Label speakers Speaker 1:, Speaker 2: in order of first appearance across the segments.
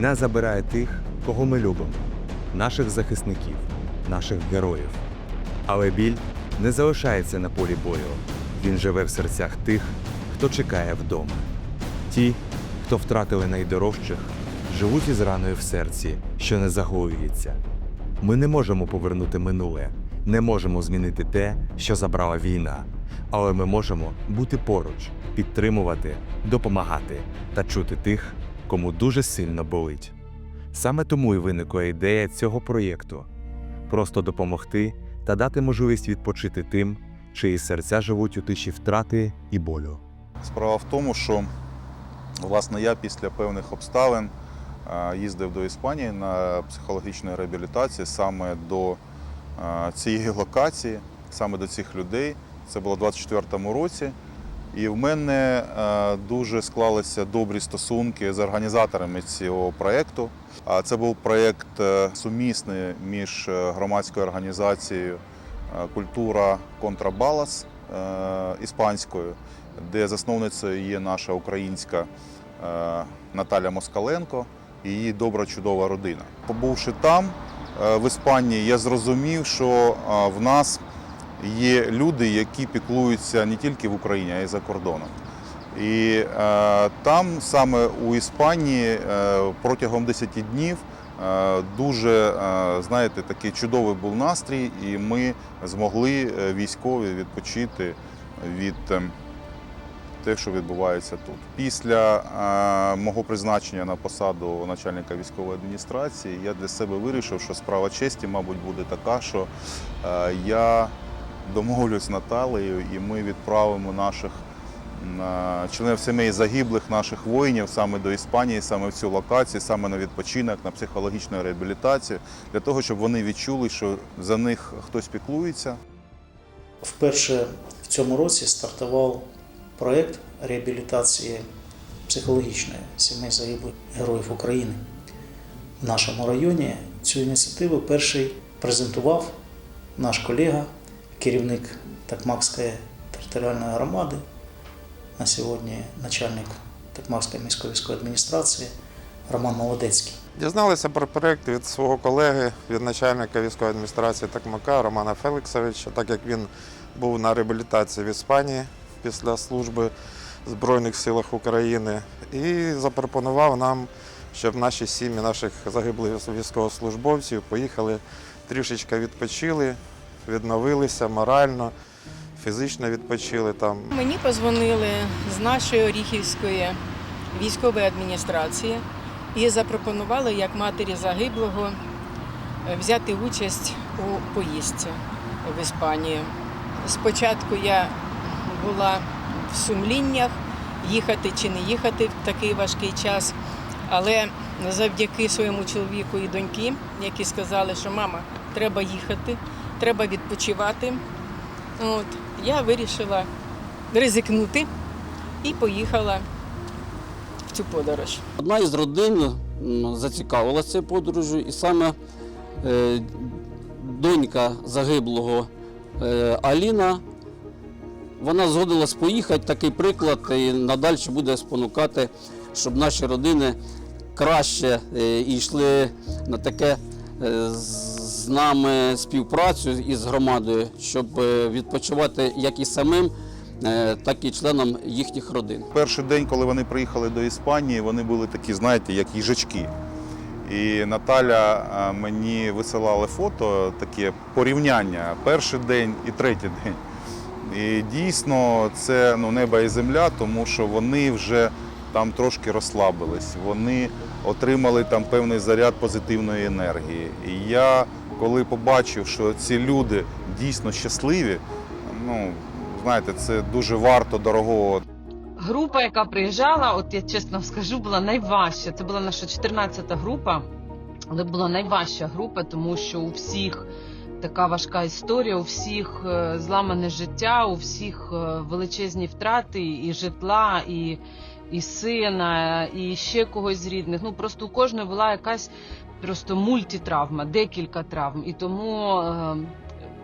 Speaker 1: Війна забирає тих, кого ми любимо, наших захисників, наших героїв. Але біль не залишається на полі бою. Він живе в серцях тих, хто чекає вдома. Ті, хто втратили найдорожчих, живуть із раною в серці, що не загоюється. Ми не можемо повернути минуле, не можемо змінити те, що забрала війна, але ми можемо бути поруч, підтримувати, допомагати та чути тих, кому дуже сильно болить. Саме тому і виникла ідея цього проєкту просто допомогти та дати можливість відпочити тим, чиї серця живуть у тиші втрати і болю.
Speaker 2: Справа в тому, що власне я після певних обставин їздив до Іспанії на психологічну реабілітацію саме до цієї локації, саме до цих людей. Це було у 24-му році. І в мене е, дуже склалися добрі стосунки з організаторами цього проєкту. Це був проєкт е, сумісний між е, громадською організацією Культура Контрабалас іспанською, де засновницею є наша українська Наталя Москаленко і її добра чудова родина. Побувши там, в Іспанії, я зрозумів, що в нас є люди, які піклуються не тільки в Україні, а й за кордоном. І е, там саме у Іспанії е, протягом 10 днів е, дуже е, знаєте, такий чудовий був настрій, і ми змогли е, військові відпочити від е, те, що відбувається тут. Після е, мого призначення на посаду начальника військової адміністрації я для себе вирішив, що справа честі, мабуть, буде така, що е, я домовлюсь з Наталею, і ми відправимо наших е, членів сімей загиблих наших воїнів саме до Іспанії, саме в цю локацію, саме на відпочинок, на психологічну реабілітацію, для того, щоб вони відчули, що за них хтось піклується,
Speaker 3: Вперше в цьому році стартував проєкт реабілітації психологічної сімей загиблих героїв України. В нашому районі цю ініціативу перший презентував наш колега, керівник Такмакської територіальної громади, на сьогодні начальник Такмакської міської військової адміністрації Роман Молодецький.
Speaker 4: Дізналися про проєкт від свого колеги, від начальника військової адміністрації Такмака Романа Феліксовича, так як він був на реабілітації в Іспанії після служби в Збройних силах України, і запропонував нам, щоб наші сім'ї, наших загиблих військовослужбовців поїхали трішечки відпочили, відновилися морально, фізично відпочили там.
Speaker 5: Мені позвонили з нашої Оріхівської військової адміністрації і запропонували як матері загиблого е, взяти участь у поїздці в Іспанію. Спочатку я була в сумліннях, їхати чи не їхати в такий важкий час, але завдяки своєму чоловіку і доньки, які сказали, що мама, треба їхати, треба відпочивати. От, я вирішила ризикнути і поїхала в цю подорож.
Speaker 6: Одна із родин зацікавилася подорожю, і саме е, донька загиблого е, Аліна, вона згодилась поїхати. Такий приклад і надалі буде спонукати, щоб наші родини краще е, йшли на таке е, нами співпрацю із громадою, щоб е, відпочивати як і самим, е, так і членам їхніх родин.
Speaker 2: Перший день, коли вони приїхали до Іспанії, вони були такі, знаєте, як їжачки. І Наталя мені висилала фото, таке порівняння, перший день і третій день. І дійсно це ну, небо і земля, тому що вони вже там трошки розслабились. Вони отримали там певний заряд позитивної енергії. І я, коли побачив, що ці люди дійсно щасливі, ну, знаєте, це дуже варто дорогого
Speaker 7: Група, яка приїжджала, от я чесно скажу, була найважча. Це була наша 14-та група, але була найважча група, тому що у всіх така важка історія, у всіх е, зламане життя, у всіх е, величезні втрати і житла, і, і сина, і ще когось з рідних. Ну просто у кожної була якась просто мультитравма, декілька травм. І тому. е,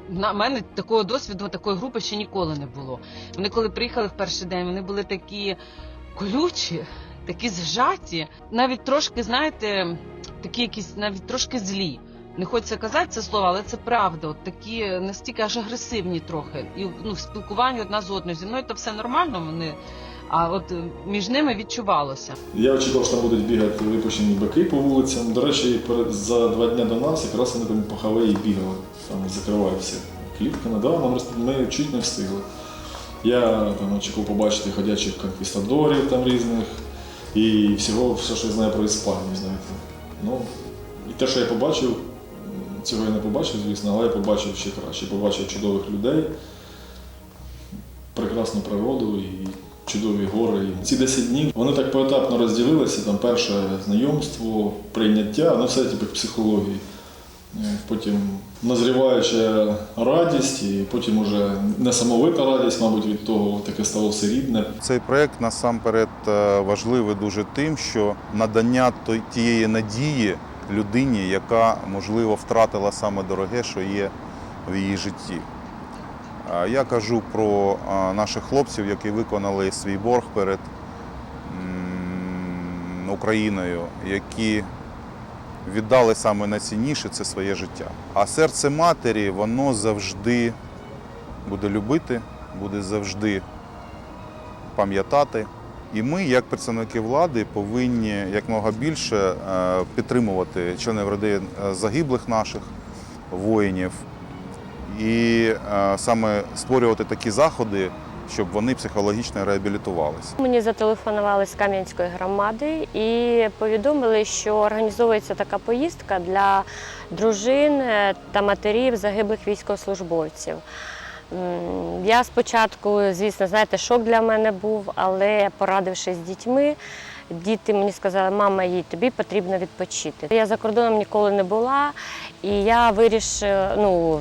Speaker 7: на мене такого досвіду, такої групи ще ніколи не було. Вони коли приїхали в перший день, вони були такі колючі, такі зжаті, навіть трошки, знаєте, такі якісь навіть трошки злі. Не хочеться казати це слово, але це правда. От такі настільки аж агресивні трохи. І ну, в спілкуванні одна з одною. Зі мною то все нормально. Вони а от е, між ними відчувалося.
Speaker 8: Я очікував, що там будуть бігати випущені бики по вулицям. До речі, за два дні до нас якраз вони там по халеї бігали, там закриваються нам розп- ми чуть не встигли. Я там очікував побачити ходячих конквістадорів там різних і всього, все, що я знаю про Іспанію, знаєте. Ну, і те, що я побачив, цього я не побачив, звісно, але я побачив ще краще. Побачив чудових людей, прекрасну природу і чудові гори. І ці 10 днів вони так поетапно розділилися. Там перше знайомство, прийняття, ну все типу психології. Е, Потім назріваюча радість, і потім уже несамовита радість, мабуть, від того таке стало все рідне.
Speaker 2: Цей проект насамперед е, важливий дуже тим, що надання тієї надії людині, яка можливо втратила саме дороге, що є в її житті. Я кажу про наших хлопців, які виконали свій борг перед Україною, які віддали саме найцінніше це своє життя. А серце матері, воно завжди буде любити, буде завжди пам'ятати. І ми, як представники влади, повинні якмога більше е, підтримувати членів родин е, загиблих наших воїнів і е, саме створювати такі заходи, щоб вони психологічно реабілітувалися.
Speaker 9: Мені зателефонували з Кам'янської громади і повідомили, що організовується така поїздка для дружин та матерів загиблих військовослужбовців. Я спочатку, звісно, знаєте, шок для мене був, але порадившись з дітьми, діти мені сказали, мама, їй тобі потрібно відпочити. Я за кордоном ніколи не була, і я вирішила, ну,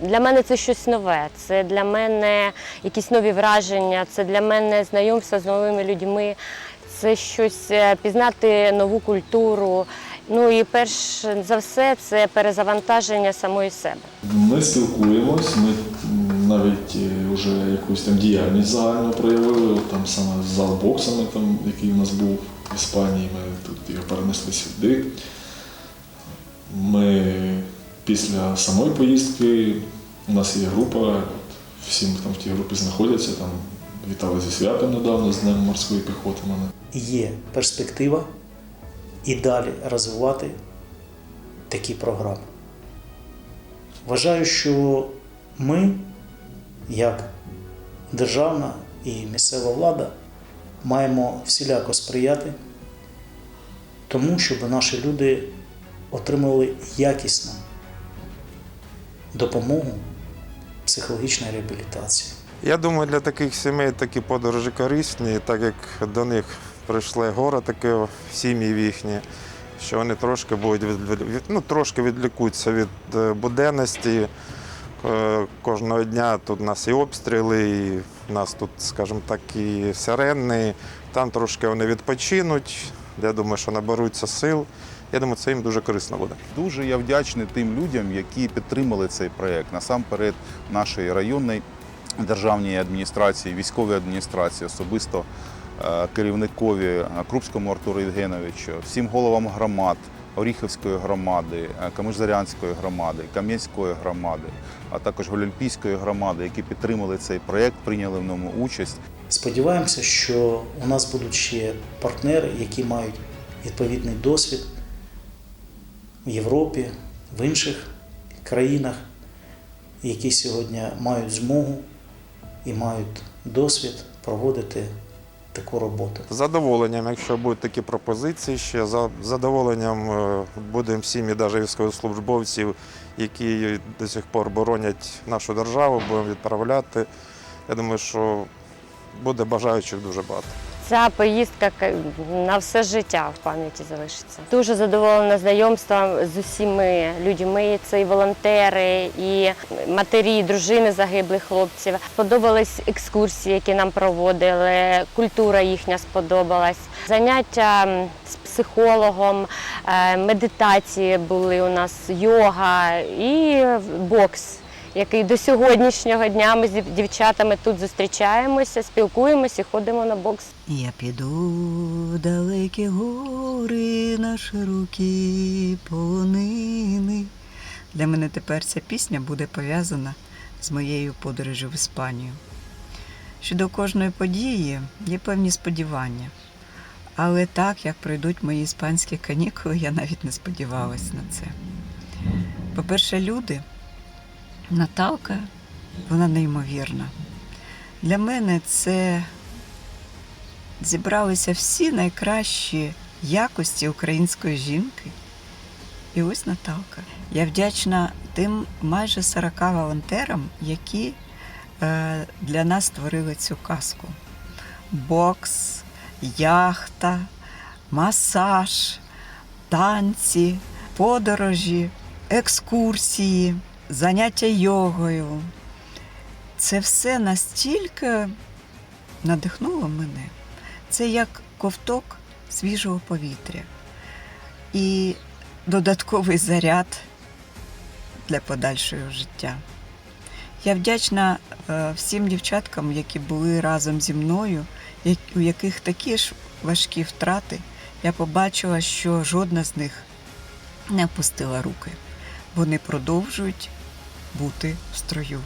Speaker 9: для мене це щось нове. Це для мене якісь нові враження, це для мене знайомство з новими людьми, це щось е, пізнати нову культуру. Ну і перш за все, це перезавантаження самої себе.
Speaker 8: Ми спілкуємось, ми навіть е, вже якусь там діяльність загальну проявили. Там саме з зал боксами, там, який у нас був в Іспанії, ми тут його перенесли сюди. Ми після самої поїздки у нас є група, от всі там в тій групі знаходяться, там вітали зі святом недавно з Днем морської піхоти мене.
Speaker 3: Є перспектива і далі розвивати такі програми. Вважаю, що ми, як державна і місцева влада, маємо всіляко сприяти тому, щоб наші люди отримали якісну допомогу психологічної реабілітації.
Speaker 4: Я думаю, для таких сімей такі подорожі корисні, так як до них прийшли горе таке сім'ї їхні, що вони трошки будуть ну, трошки відлікуються від е, буденності. Е, Кожного дня тут у нас і обстріли, і в нас тут, скажімо так, і сирени. Там трошки вони відпочинуть. Я думаю, що наберуться сил. Я думаю, це їм дуже корисно буде.
Speaker 2: Дуже я вдячний тим людям, які підтримали цей проект. Насамперед, нашої районної державній адміністрації, військовій адміністрації, особисто е, керівникові е, Крупському Артуру Євгеновичу, всім головам громад. Оріхівської громади, е, Камишзарянської громади, Кам'янської громади, а також Олімпійської громади, які підтримали цей проект, прийняли в ньому участь.
Speaker 3: Сподіваємося, що у нас будуть ще партнери, які мають відповідний досвід в Європі, в інших країнах, які сьогодні мають змогу і мають досвід проводити таку роботу.
Speaker 4: З задоволенням, якщо будуть такі пропозиції, ще за задоволенням будемо всім і навіть військовослужбовців, які до сих пор боронять нашу державу, будемо відправляти. Я думаю, що буде бажаючих дуже багато.
Speaker 9: Ця поїздка на все життя в пам'яті залишиться. Дуже задоволена знайомством з усіми людьми. Це і волонтери, і матері, і дружини загиблих хлопців. Сподобались екскурсії, які нам проводили. Культура їхня сподобалась. Заняття з психологом, е, медитації були у нас, йога і бокс. Який до сьогоднішнього дня ми з дівчатами тут зустрічаємося, спілкуємося і ходимо на бокс.
Speaker 10: Я піду далекі гори на широкі полонини. Для мене тепер ця пісня буде пов'язана з моєю подорожю в Іспанію. Щодо кожної події є певні сподівання. Але так, як пройдуть мої іспанські канікули, я навіть не сподівалась на це. По-перше, люди, Наталка, вона неймовірна. Для мене це зібралися всі найкращі якості української жінки. І ось Наталка. Я вдячна тим майже 40 волонтерам, які е, для нас створили цю казку. Бокс, яхта, масаж, танці, подорожі, екскурсії, заняття йогою. Це все настільки надихнуло мене. Це як ковток свіжого повітря і додатковий заряд для подальшого життя. Я вдячна е, всім дівчаткам, які були разом зі мною, у яких такі ж важкі втрати. Я побачила, що жодна з них не опустила руки. Вони продовжують бути в строю.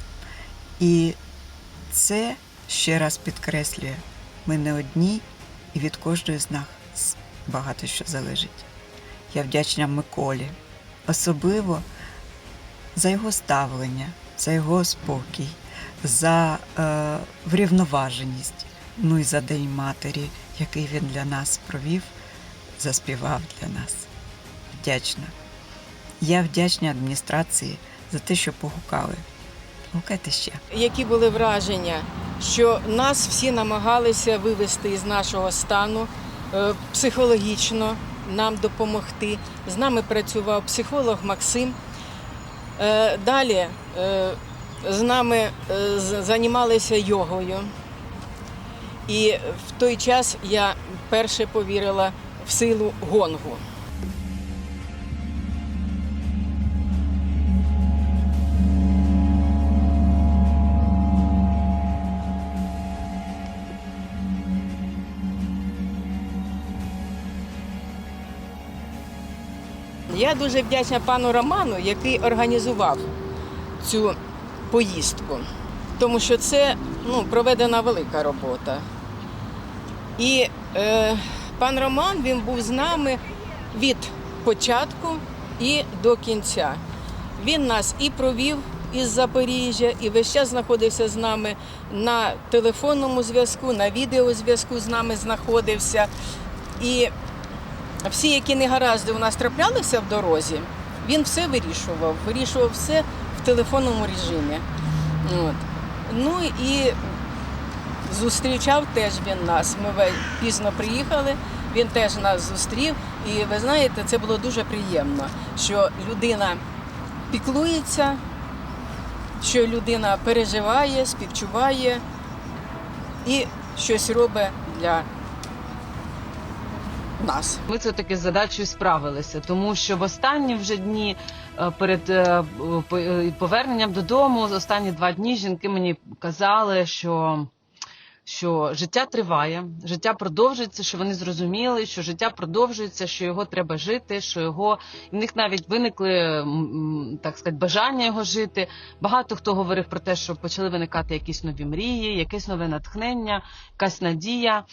Speaker 10: І це ще раз підкреслює, ми не одні, і від кожної з нас багато що залежить. Я вдячна Миколі, особливо за його ставлення, за його спокій, за е, врівноваженість, ну і за День матері, який він для нас провів, заспівав для нас. Вдячна. Я вдячна адміністрації за те, що погукали. Гукайте ще.
Speaker 5: Які були враження, що нас всі намагалися вивести із нашого стану е, психологічно, нам допомогти. З нами працював психолог Максим. Е, Далі е, з нами займалися йогою. І в той час я перше повірила в силу гонгу. Я дуже вдячна пану Роману, який організував цю поїздку, тому що це ну, проведена велика робота. І е, пан Роман він був з нами від початку і до кінця. Він нас і провів із Запоріжжя, і весь час знаходився з нами на телефонному зв'язку, на відеозв'язку з нами знаходився. І всі, які негаразди у нас траплялися в дорозі, він все вирішував. Вирішував все в телефонному режимі. От. Ну і зустрічав теж він нас. Ми пізно приїхали, він теж нас зустрів. І ви знаєте, це було дуже приємно, що людина піклується, що людина переживає, співчуває і щось робить для нас.
Speaker 7: Ми це таки з задачею справилися, тому що в останні вже дні е, перед е, е, поверненням додому, останні два дні жінки мені казали, що. Що життя триває, життя продовжується, що вони зрозуміли, що життя продовжується, що його треба жити, що його в них навіть виникли так сказати, бажання його жити. Багато хто говорив про те, що почали виникати якісь нові мрії, якесь нове натхнення, якась надія.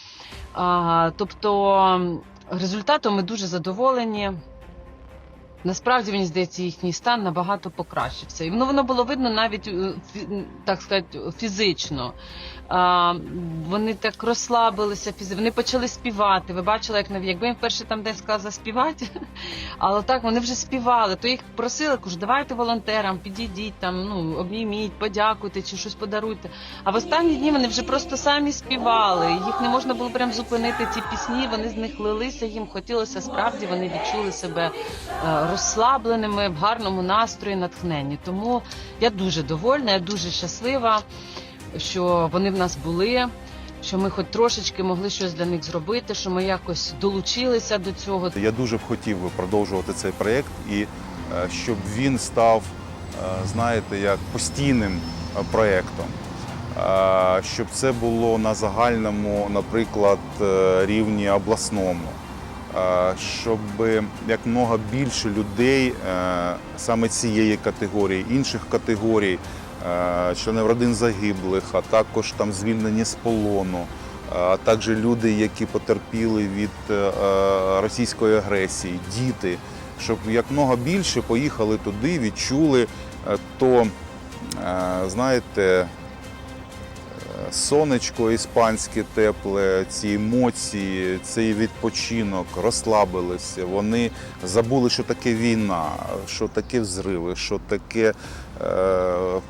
Speaker 7: А, тобто результатом ми дуже задоволені. Насправді мені здається, їхній стан набагато покращився. І воно воно було видно навіть е, так сказати, фізично. Вони так розслабилися, вони почали співати. Ви бачили, як якби їм вперше там десь сказали заспівати, але так вони вже співали. То їх просили, кажу, давайте волонтерам, підійдіть там, ну обніміть, подякуйте чи щось подаруйте. А в останні дні вони вже просто самі співали. Їх не можна було прям зупинити ці пісні. Вони з них лилися. Їм хотілося справді. Вони відчули себе е, розслабленими, в гарному настрої, натхненні. Тому я дуже довольна, я дуже щаслива, що вони в нас були. Що ми хоч трошечки могли щось для них зробити, що ми якось долучилися до цього.
Speaker 2: Я дуже б хотів продовжувати цей проєкт і е, щоб він став знаєте, як постійним е, проєктом. Е, Щоб це було на загальному, наприклад, е, рівні обласному, Е, щоб якмога більше людей е, саме цієї категорії, інших категорій, е, членів родин загиблих, а також там звільнені з полону, а також люди, які потерпіли від е, е, російської агресії, діти, щоб якмога більше поїхали туди, відчули е, то, е, знаєте, е, сонечко іспанське тепле, ці емоції, цей відпочинок, розслабилися. Вони забули, що таке війна, що таке взриви, що таке е,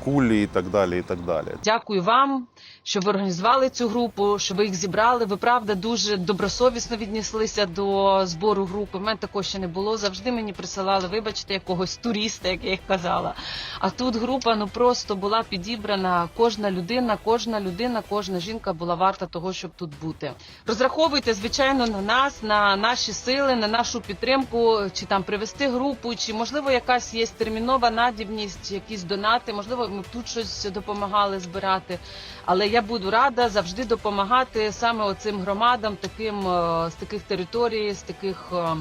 Speaker 2: кулі і так далі. І так далі.
Speaker 7: Дякую вам, що ви організували цю групу, що ви їх зібрали. Ви правда дуже добросовісно віднеслися до збору групи. У мене такого ще не було. Завжди мені присилали, вибачте, якогось туриста, як я їх казала. А тут група ну просто була підібрана. Кожна людина, кожна людина, кожна жінка була варта того, щоб тут бути. Розраховуйте, звичайно, на нас, на наші сили, на нашу підтримку, чи там привести групу, чи можливо якась є термінова надібність, якісь донати. Можливо, ми тут щось допомагали збирати. Але я буду рада завжди допомагати саме оцим громадам, таким е, з таких територій, з таких. е,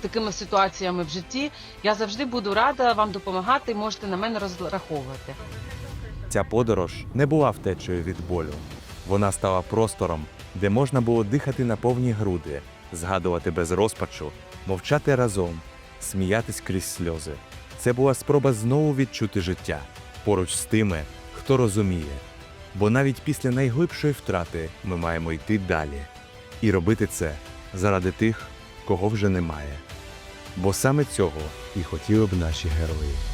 Speaker 7: такими ситуаціями в житті я завжди буду рада вам допомагати. Можете на мене розраховувати.
Speaker 1: Ця подорож не була втечею від болю. Вона стала простором, де можна було дихати на повні груди, згадувати без розпачу, мовчати разом, сміятись крізь сльози. Це була спроба знову відчути життя поруч з тими, хто розуміє. Бо навіть після найглибшої втрати ми маємо йти далі і робити це заради тих, кого вже немає. Бо саме цього і хотіли б наші герої.